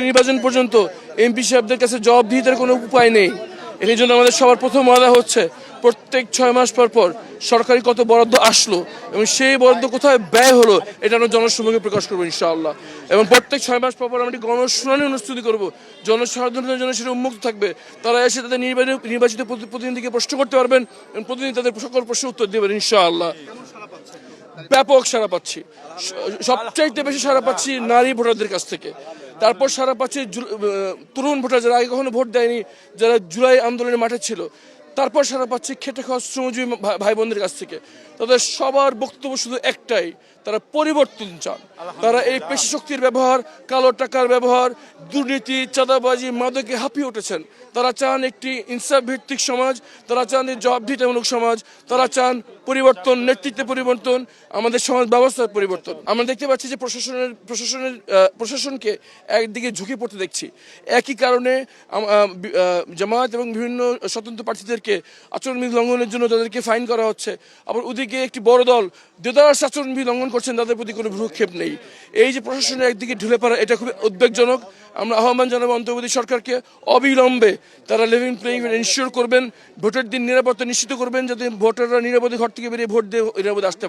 নির্বাচন পর্যন্ত এমপি সাহেবদের কাছে জবাবদিহিতার কোনো উপায় নেই। এই জন্য আমাদের সবার প্রথম ওয়াদা হচ্ছে, প্রত্যেক ছয় মাস পর পর সরকারি কত বরাদ্দ আসলো এবং সেই বরাদ্দ কোথায় ব্যয় হলো, এটা আমরা জনসম্মুখে প্রকাশ করব ইনশাআল্লাহ। এবং প্রত্যেক ছয় মাস পর পর আমরা গণশুনানি অনুষ্ঠিত করব। জনসাধারণের জন্য সেটা উন্মুক্ত থাকবে। তারা এসে তাদের নির্বাচিত নির্বাচিত প্রতি- প্রতিনিধিকে প্রশ্ন করতে পারবেন এবং প্রতিনিধি তাদের সকল প্রশ্নের উত্তর দেবেন ইনশাআল্লাহ। ব্যাপক সারা পাচ্ছি। সবচাইতে বেশি সারা পাচ্ছি নারী ভোটারদের কাছ থেকে। তারপর সারা পাচ্ছে তরুণ ভোটার যারা, আগে কখনো ভোট দেয়নি, যারা জুলাই আন্দোলনের মাঠে ছিল তারপর সারা পাচ্ছি খেটে খাওয়া শ্রমজীবী ভাই বোনদের কাছ থেকে। তাদের সবার বক্তব্য শুধু একটাই তারা পরিবর্তন চান। তারা এই পেশি শক্তির ব্যবহার কালো টাকার ব্যবহার দুর্নীতি চাঁদাবাজি মাদকে হাঁপিয়ে উঠেছেন। তারা চান একটি ইনসাফ ভিত্তিক সমাজ তারা চান জবাবদিহিতামূলক সমাজ তারা চান পরিবর্তন নেতৃত্বে পরিবর্তন আমাদের সমাজ ব্যবস্থার পরিবর্তন। আমরা দেখতে পাচ্ছি যে প্রশাসনের প্রশাসনের প্রশাসনকে একদিকে ঝুঁকি পড়তে দেখছি। একই কারণে জামায়াত এবং বিভিন্ন স্বতন্ত্র প্রার্থীদেরকে আচরণবিধি লঙ্ঘনের জন্য তাদেরকে ফাইন করা হচ্ছে আবার ওদিকে একটি বড় দল, দেদারাস আচরণবিধি লঙ্ঘন করছেন, তাদের প্রতি কোনো ভ্রুক্ষেপ নেই এই যে প্রশাসনের একদিকে ঢুলে পড়া, এটা খুবই উদ্বেগজনক আমরা আহ্বান জানাব অন্তর্বর্তী সরকারকে, অবিলম্বে তারা লিভিং প্লেইং এনশিওর করবেন, ভোটের দিন নিরাপত্তা নিশ্চিত করবেন, যাতে ভোটাররা নিরাপদে ঘর থেকে বেরিয়ে ভোট দিয়ে নিরাপদে আসতে।